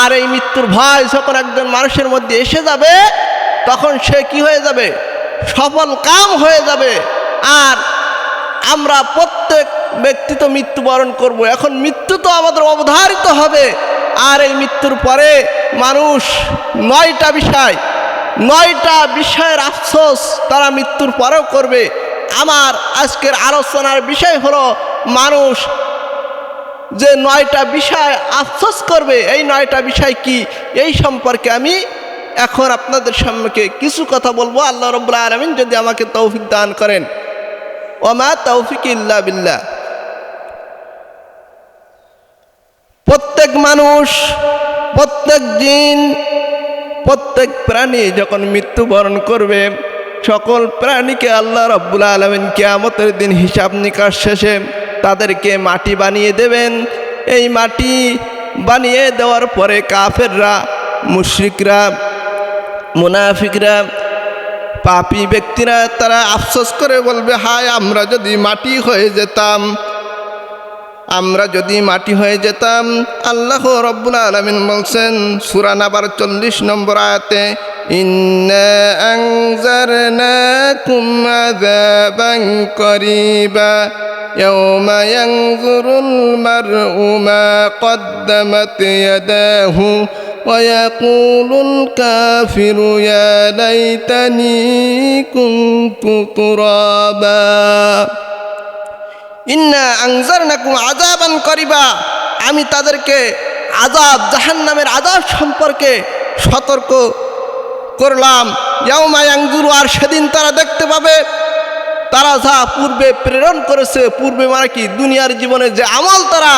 আর এই মৃত্যুর ভয় যখন একজন মানুষের মধ্যে এসে যাবে, তখন সে কি হয়ে যাবে? সফল কাম হয়ে যাবে। আর আমরা প্রত্যেক ব্যক্তি তো মৃত্যুবরণ করব। এখন মৃত্যু তো আমাদের অবধারিত হবে। আর এই মৃত্যুর পরে মানুষ নয়টা বিষয়, নয়টা বিষয়ের আফসোস তারা মৃত্যুর পরেও করবে। আমার আজকের আলোচনার বিষয় হলো মানুষ যে নয়টা বিষয় আফসোস করবে, এই নয়টা বিষয় কি? এই সম্পর্কে আমি এখন আপনাদের সম্মুখে কিছু কথা বলব। আল্লাহ রব্লা আলমিন যদি আমাকে তৌফিক দান করেন। ওমা তৌফিক ইল্লা বিল্লাহ। প্রত্যেক মানুষ, প্রত্যেক দিন প্রত্যেক প্রাণী যখন মৃত্যুবরণ করবে, সকল প্রাণীকে আল্লাহ রব্বুল আলমিন কেয়ামতের দিন হিসাব নিকাশ শেষে তাদেরকে মাটি বানিয়ে দেবেন। এই মাটি বানিয়ে দেওয়ার পরে কাফেররা, মুশরিকরা, মুনাফিকরা, পাপি ব্যক্তিরা, তারা আফসোস করে বলবে, হায়, আমরা যদি মাটি হয়ে যেতাম, আমরা যদি মাটি হয়ে যেতাম। আল্লাহ রব্বুল আলমিন বলছেন সুরান আবার চল্লিশ নম্বর আয়াতে, ইন্না يوم ينظر المرء ما قدمت يداه ويقول الكافر يا ليتني كنت ترابا ইন্না আংজার নাকুম আজাবান করিবা আমি তাদেরকে আজাব জাহান্নামের আজাব সম্পর্কে সতর্ক করলাম ইয়াউমায় আংজুরু আর সেদিন তারা দেখতে পাবে তারা যা পূর্বে প্রেরণ করেছে, পূর্বে মানে কি? দুনিয়ার জীবনে যে আমল তারা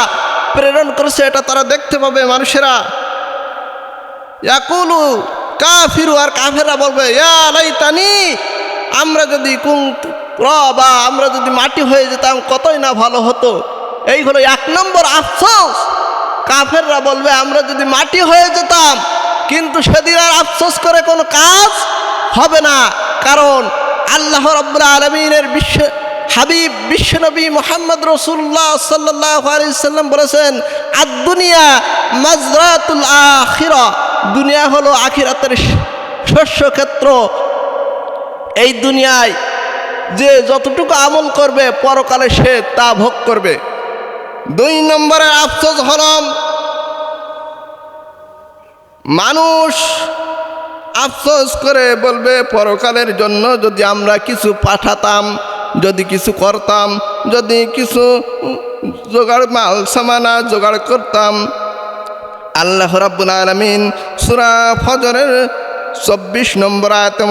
প্রেরণ করেছে, এটা তারা দেখতে পাবে মানুষেরা। ইয়াকুলু কাফিরু, আর কাফেরা বলবে লাইতানি, আমরা যদি কুং বা আমরা যদি মাটি হয়ে যেতাম, কতই না ভালো হতো? এই হলো এক নম্বর আফসোস। কাফেররা বলবে, আমরা যদি মাটি হয়ে যেতাম, কিন্তু সেদিন আর আফসোস করে কোনো কাজ হবে না। কারণ আল্লাহ রব্বুল আলমিনের বিশ্ব হাবিব বিশ্বনবী মোহাম্মদ রসুল্লাহ সাল্লাহ আলাইসাল্লাম বলেছেন আর দুনিয়া মাজরাতুল আখিরা। দুনিয়া হলো আখিরাতের শস্য ক্ষেত্র এই দুনিয়ায় যে যতটুকু আমল করবে, পরকালে সে তা ভোগ করবে। দুই নম্বরে আফসোস হল, মানুষ আফসোস করে বলবে, পরকালের জন্য যদি আমরা কিছু পাঠাতাম, যদি কিছু করতাম, যদি কিছু জোগাড় মাল, সামানা জোগাড় করতাম। আল্লাহ রাব্বুল আলমিন সুরা ফজরের চব্বিশ নম্বর আয়তে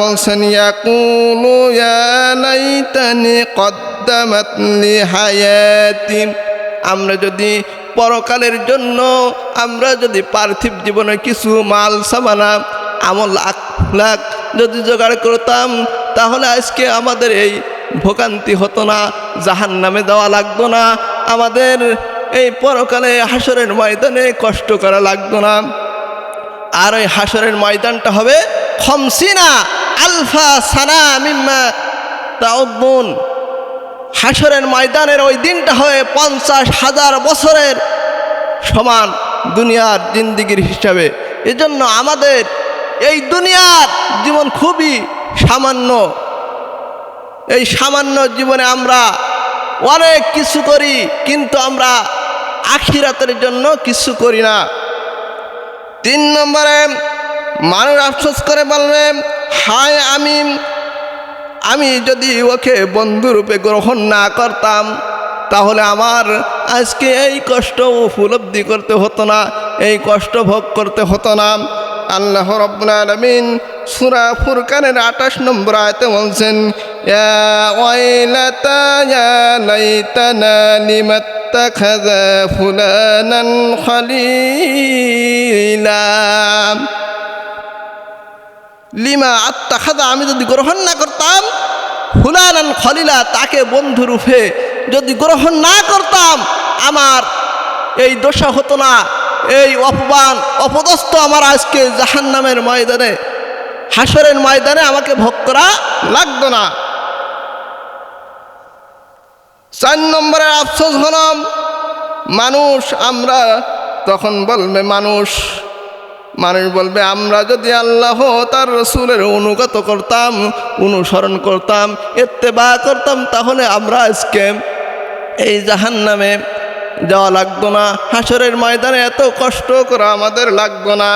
আমরা যদি পরকালের জন্য, আমরা যদি পার্থিব জীবনে কিছু মাল, সামানা আমল লাখ লাখ যদি জোগাড় করতাম, তাহলে আজকে আমাদের এই ভোগান্তি হতো না জাহান নামে দেওয়া লাগতো না, আমাদের এই পরকালে হাসরের ময়দানে কষ্ট করা লাগতো না। আর ওই হাসরের ময়দানটা হবে খমসিনা আলফা সানা মিম্মা তাউদ্দুন। হাসরের ময়দানের ওই দিনটা হয়ে পঞ্চাশ হাজার বছরের সমান দুনিয়ার জিন্দিগির হিসাবে। এজন্য আমাদের এই দুনিয়ার জীবন খুবই সামান্য। এই সামান্য জীবনে আমরা অনেক কিছু করি, কিন্তু আমরা আখিরাতের জন্য কিছু করি না। তিন নম্বরে মানুষ আফসোস করে বলবে হায় আমি আমি যদি ওকে বন্ধুরূপে গ্রহণ না করতাম, তাহলে আমার আজকে এই কষ্ট উপলব্ধি করতে হতো না, এই কষ্ট ভোগ করতে হতো না। আল্লাহ রব্বুল আলমিন সুরা ফুরকানের আঠাশ নম্বর আয়তে বলছেন লিমা আত্মাখাদা আমি যদি গ্রহণ না করতাম, ফুলানান খলিলা, তাকে বন্ধু রূপে যদি গ্রহণ না করতাম, আমার এই দোষা হতো না। এই অপমান, অপদস্থ আমার আজকে জাহান নামের ময়দানে, হাসরের ময়দানে আমাকে ভোগ করা লাগতো না। চার নম্বরের আফসোস হলাম, মানুষ আমরা তখন বলবে মানুষ মানুষ বলবে আমরা যদি আল্লাহ তার রসুলের অনুগত করতাম, অনুসরণ করতাম এত্তেবা করতাম, তাহলে আমরা আজকে এই জাহান নামে যাওয়া লাগতো না হাসরের ময়দানে এত কষ্ট করা আমাদের লাগতো না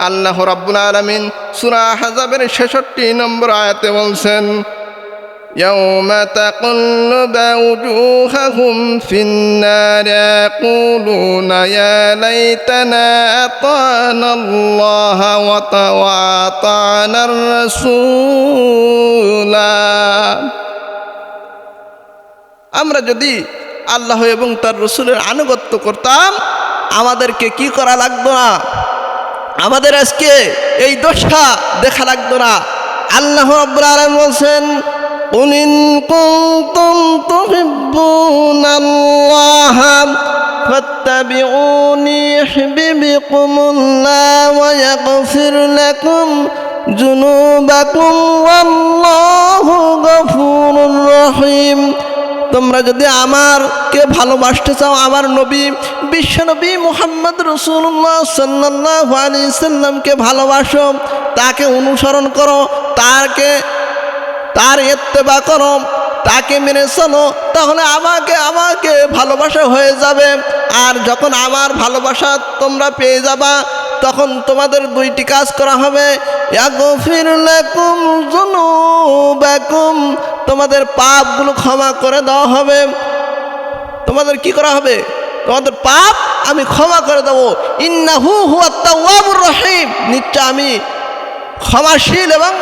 আল্লাহ রাব্বুল আলামিন সূরা হাজাবের 66 নম্বর আয়াতে বলছেন يوم تقلب وجوههم في النار يقولون يا ليتنا أطعنا الله وط- وأطعنا الرسول আমরা যদি আল্লাহ এবং তার রসুলের আনুগত্য করতাম, আমাদেরকে কি করা লাগতো না? আমাদের আজকে এই দশা দেখা লাগতো না। আল্লাহ আব্বুল বলছেন উনিন কুতুম তুহিব্বুন আল্লাহ রহিম। তোমরা যদি আমারকে ভালোবাসতে চাও, আমার নবী বিশ্বনবী মোহাম্মদ রসুল্লাহ সাল্লাহ সাল্লামকে ভালোবাসো, তাকে অনুসরণ করো, তাকে, তার এত্তেবা করো, তাকে মেনে চলো, তাহলে আমাকে আমাকে ভালোবাসা হয়ে যাবে। আর যখন আমার ভালোবাসা তোমরা পেয়ে যাবা, তখন তোমাদের দুইটি কাজ করা হবে। তোমাদের পাপগুলো ক্ষমা করে দেওয়া হবে। তোমাদের কি করা হবে? তোমাদের পাপ আমি ক্ষমা করে দেবো। ইন্না হু হুয়া তাওয়াবুর রহিম। নিশ্চয় আমি ক্ষমাশীল এবং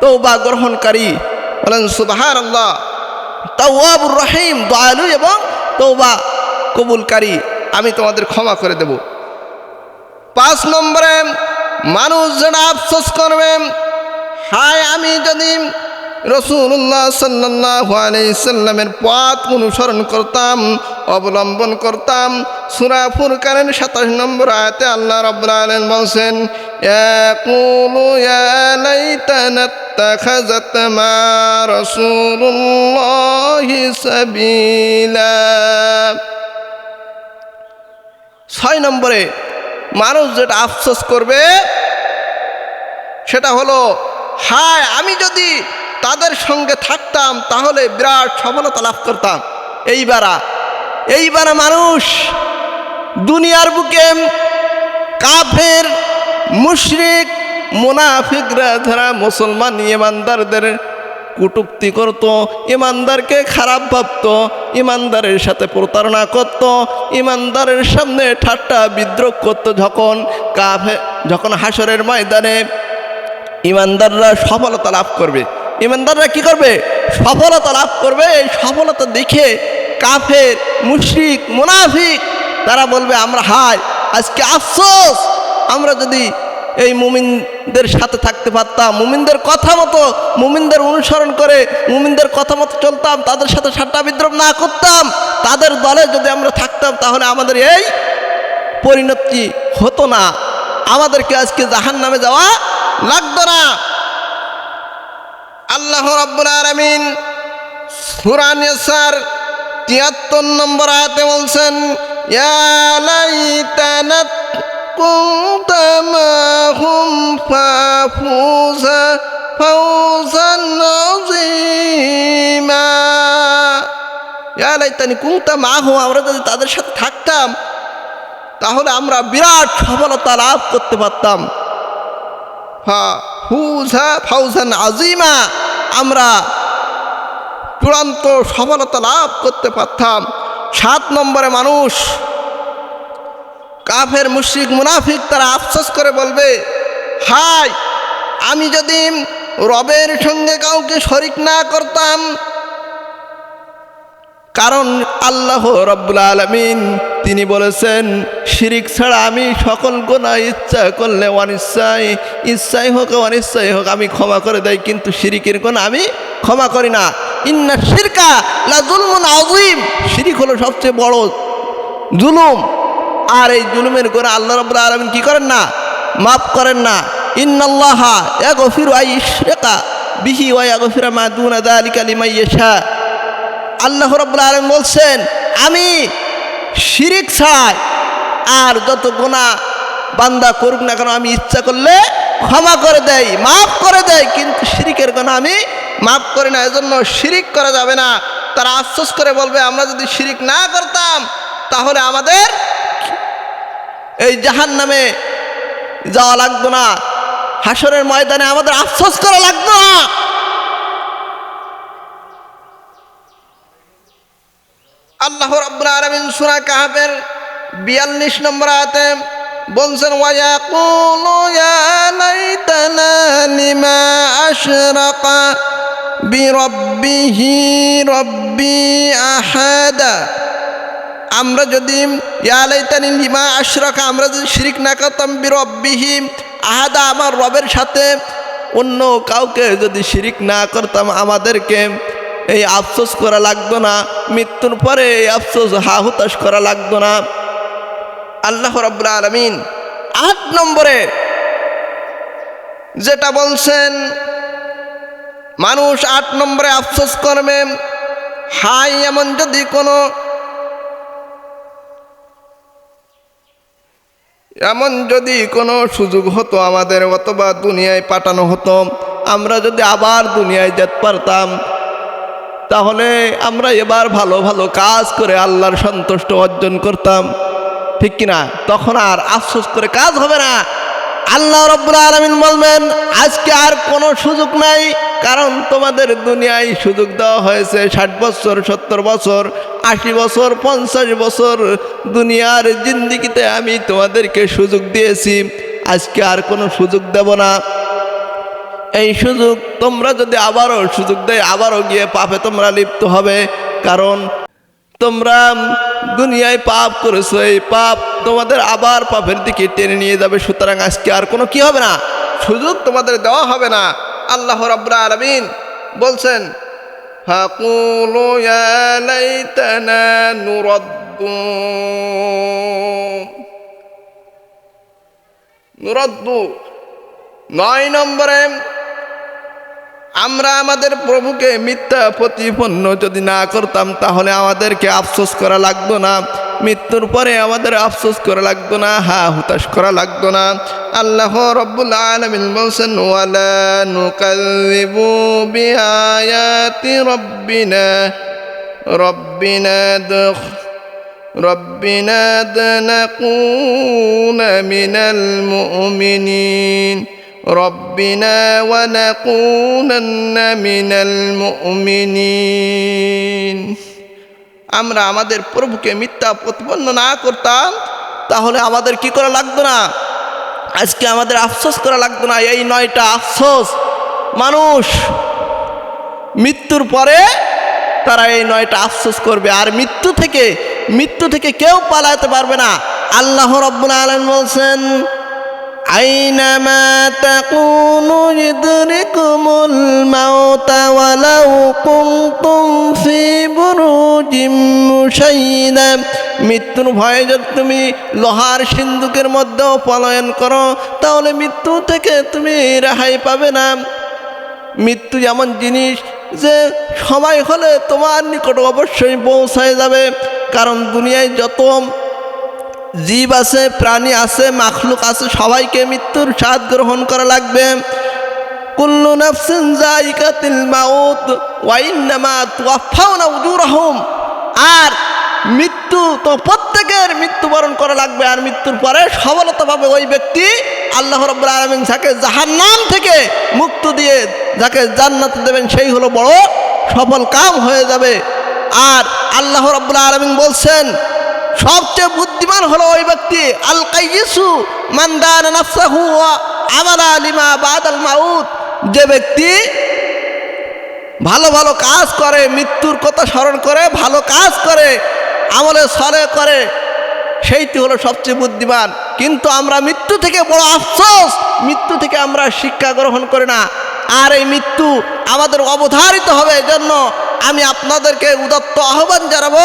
তৌবা গ্রহণকারী। বলেন সুবাহান আল্লাহ তাওয়াবুর রহিম, দয়ালু এবং তৌবা কবুলকারী। আমি তোমাদের ক্ষমা করে দেব। পাঁচ নম্বরে, মানুষ যেটা আফসোস করবে, হায় আমি যদি রসুল্লাহ সাল্লাহ আলাইসাল্লামের পথ অনুসরণ করতাম অবলম্বন করতাম সুরা ফুরকানের সাতাশ নম্বর আয়াতে আল্লাহ রব্বুল আলামিন বলছেন ইয়াকুলু ইয়া লাইতানা اتخذت مع رسول الله سبيلا ছয় নম্বরে মানুষ যেটা আফসোস করবে সেটা হলো হায় আমি যদি তাদের সঙ্গে থাকতাম, তাহলে বিরাট সফলতা লাভ করতাম। এইবারা এইবারা মানুষ দুনিয়ার বুকে কাফের, মুশরিক, মুনাফিকরা যারা মুসলমান ইমানদারদের কুটুক্তি করত, ইমানদারকে খারাপ ভাবত, ইমানদারের সাথে প্রতারণা করত, ইমানদারের সামনে ঠাট্টা বিদ্রোহ করত যখন কাফে, যখন হাসরের ময়দানে ইমানদাররা সফলতা লাভ করবে। ইমানদাররা কি করবে? সফলতা লাভ করবে। এই সফলতা দেখে কাফের, মুশরিক, মুনাফিক, তারা বলবে, আমরা হায়, আজকে আফসোস। আমরা যদি এই মুমিনদের সাথে থাকতে পারতাম, মুমিনদের কথা মতো, মুমিনদের অনুসরণ করে, মুমিনদের কথা মতো চলতাম, তাদের সাথে ঠাট্টা বিদ্রোহ না করতাম, তাদের দলে যদি আমরা থাকতাম, তাহলে আমাদের এই পরিণতি হতো না। আমাদেরকে আজকে জাহান নামে যাওয়া লাগতো না। আল্লাহ রাব্বুল আলামিন সূরা নিসার 73 নম্বর আয়াতে বলছেন, ইয়া লাইতানাত কুনতা ফাফুজা ফাউজান নাযীমা ইয়া লাইতানি মা আমরা যদি তাদের সাথে থাকতাম, তাহলে আমরা বিরাট সফলতা লাভ করতে পারতাম। হ্যাঁ হুজা ফাউজান আজিমা। আমরা চূড়ান্ত সফলতা লাভ করতে পারতাম। সাত নম্বরে মানুষ কাফের, মুশ্রিক, মুনাফিক তারা আফসোস করে বলবে, হাই, আমি যদি রবের সঙ্গে কাউকে শরিক না করতাম কারণ আল্লাহ রব্বুল আলমিন, তিনি বলেছেন, শিরিক ছাড়া আমি সকল গোনা ইচ্ছা করলে অনিচ্ছায় ইচ্ছাই হোক অনিচ্ছাই হোক আমি ক্ষমা করে দেয় কিন্তু শিরিকের গোনা আমি ক্ষমা করি না। ইন্না শিরকা লা জুলমুন আজিম শিরিক হলো সবচেয়ে বড় জুলুম। আর এই জুলুমের গোনা আল্লাহ রব্বুল আলমিন কি করেন না? মাফ করেন না। ইন্নাল্লাহা ইয়াগফিরু আই ইশরাকা। বিহি ওয়া ইয়াগফিরু মা দুনা যালিকা লিমান ইয়াশা। আল্লাহ রব্বুল আলম বলছেন, আমি শিরিক ছাড়াই আর যত গোনা বান্দা করুক না কেন, আমি ইচ্ছা করলে ক্ষমা করে দেয় মাফ করে দেয় কিন্তু শিরিকের কোনো আমি মাফ করি না, এজন্য শিরিক করা যাবে না। তারা আফসোস করে বলবে, আমরা যদি শিরিক না করতাম, তাহলে আমাদের এই জাহান নামে যাওয়া লাগতো না হাসরের ময়দানে আমাদের আফসোস করা লাগতো না। আল্লাহ রাব্বুল আলামিন সূরা কাহাফের 42 নম্বর আয়াতে বলছেন ওয়ায়াকুলু ইয়া লাইতানা লিমা আশরাকা বিরাব্বিহি রব্বি আহাদা। আমরা যদি ইয়া লাইতানি লিমা আশরাকা আমরা যদি শিরিক না করতাম, বিরব্বিহি আহাদা, আমার রবের সাথে অন্য কাউকে যদি শিরিক না করতাম, আমাদেরকে এই আফসোস করা লাগতো না, মৃত্যুর পরে এই আফসোস হা হুতাশ করা লাগতো না। আল্লাহ রব্বুল আলমিন আট নম্বরে যেটা বলছেন, মানুষ আট নম্বরে আফসোস করবে, হাই এমন যদি কোনো এমন যদি কোনো সুযোগ হতো আমাদের, অথবা দুনিয়ায় পাঠানো হতো, আমরা যদি আবার দুনিয়ায় যেতে পারতাম তাহলে আমরা এবার ভালো ভালো কাজ করে আল্লাহর সন্তুষ্ট অর্জন করতাম। ঠিক কিনা তখন আর আফসোস করে কাজ হবে না। আল্লাহ রব্বুল আলমিন বলবেন, আজকে আর কোনো সুযোগ নাই, কারণ তোমাদের দুনিয়ায় সুযোগ দেওয়া হয়েছে ষাট বছর, সত্তর বছর, আশি বছর, পঞ্চাশ বছর দুনিয়ার জিন্দিগিতে আমি তোমাদেরকে সুযোগ দিয়েছি। আজকে আর কোনো সুযোগ দেব না। এই সুযোগ তোমরা যদি আবারও সুযোগ দেয়, আবারও গিয়ে পাপে তোমরা লিপ্ত হবে। কারণ তোমরা দুনিয়ায় পাপ করেছ, এই পাপ তোমাদের আবার পাপের দিকে টেনে নিয়ে যাবে। সুতরাং আজকে আর কোনো কি হবে না? সুযোগ তোমাদের দেওয়া হবে না। আল্লাহ রাব্বুল আলামিন বলছেন নুরাদ্দু, নয় নম্বরে আমরা আমাদের প্রভুকে মিথ্যা প্রতিপন্ন যদি না করতাম তাহলে আমাদেরকে আফসোস করা লাগতো না মৃত্যুর পরে আমাদের আফসোস করা লাগতো না হা হুতাশ করা লাগতো না আল্লাহ রব্বুল আলমিন বলছেন ওয়ালা নুকাল্লিবু বিআয়াতি রব্বিনা রব্বিনা দুখ ربنا لنكون من المؤمنين ربنا ونكونن من المؤمنين আমরা আমাদের প্রভুকে মিথ্যা প্রতিপন্ন না করতাম তাহলে আমাদের কি করা লাগতো না আজকে আমাদের আফসোস করা লাগতো না এই নয়টা আফসোস মানুষ মৃত্যুর পরে তারা এই নয়টা আফসোস করবে আর মৃত্যু থেকে মৃত্যু থেকে কেউ পালাতে পারবে না আল্লাহ রব্বুল আলম বলছেন আইনামা তাকুনু ইদরিকুমুল মাউতা ওয়ালাউ কুনতুম ফি বুরুজিম মুশাইয়্যিদা মৃত্যুর ভয়ে যদি তুমি লোহার সিন্ধুকের মধ্যেও পলায়ন করো, তাহলে মৃত্যু থেকে তুমি রেহাই পাবে না। মৃত্যু এমন জিনিস যে সময় হলে তোমার নিকট অবশ্যই পৌঁছায় যাবে, কারণ দুনিয়ায় যত জীব আছে, প্রাণী আছে, মাখলুক আছে, সবাইকে মৃত্যুর স্বাদ গ্রহণ করা লাগবে। মাউত আর মৃত্যু তো প্রত্যেকের মৃত্যুবরণ করা লাগবে, আর মৃত্যুর পরে সফলতা পাবে ওই ব্যক্তি আল্লাহ রব্বুল আলমিন যাকে জাহান্নাম থেকে মুক্ত দিয়ে যাকে জান্নাত দেবেন, সেই হলো বড় সফল কাম হয়ে যাবে। আর আল্লাহ রব্বুল আলমিন বলছেন, সবচেয়ে বুদ্ধিমান হলো ওই ব্যক্তি আল কাইসু মান্দান মাউত। যে ব্যক্তি ভালো ভালো কাজ করে, মৃত্যুর কথা স্মরণ করে, ভালো কাজ করে, আমলে সরে করে, সেইটি হলো সবচেয়ে বুদ্ধিমান। কিন্তু আমরা মৃত্যু থেকে বড় আফসোস, মৃত্যু থেকে আমরা শিক্ষা গ্রহণ করি না। আর এই মৃত্যু আমাদের অবধারিত হবে। এজন্য আমি আপনাদেরকে উদত্ত আহ্বান জানাব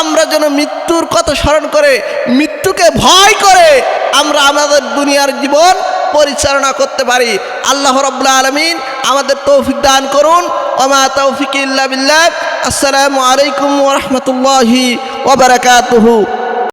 আমরা যেন মৃত্যুর কথা স্মরণ করে, মৃত্যুকে ভয় করে আমরা আমাদের দুনিয়ার জীবন পরিচালনা করতে পারি। আল্লাহ রব্লা আলমিন আমাদের তৌফিক দান করুন। ওমা তৌফিক ইল্লা বিল্লাহ। আসসালামু আলাইকুম ওরহমতুল্লাহি ওবরাকাতুহু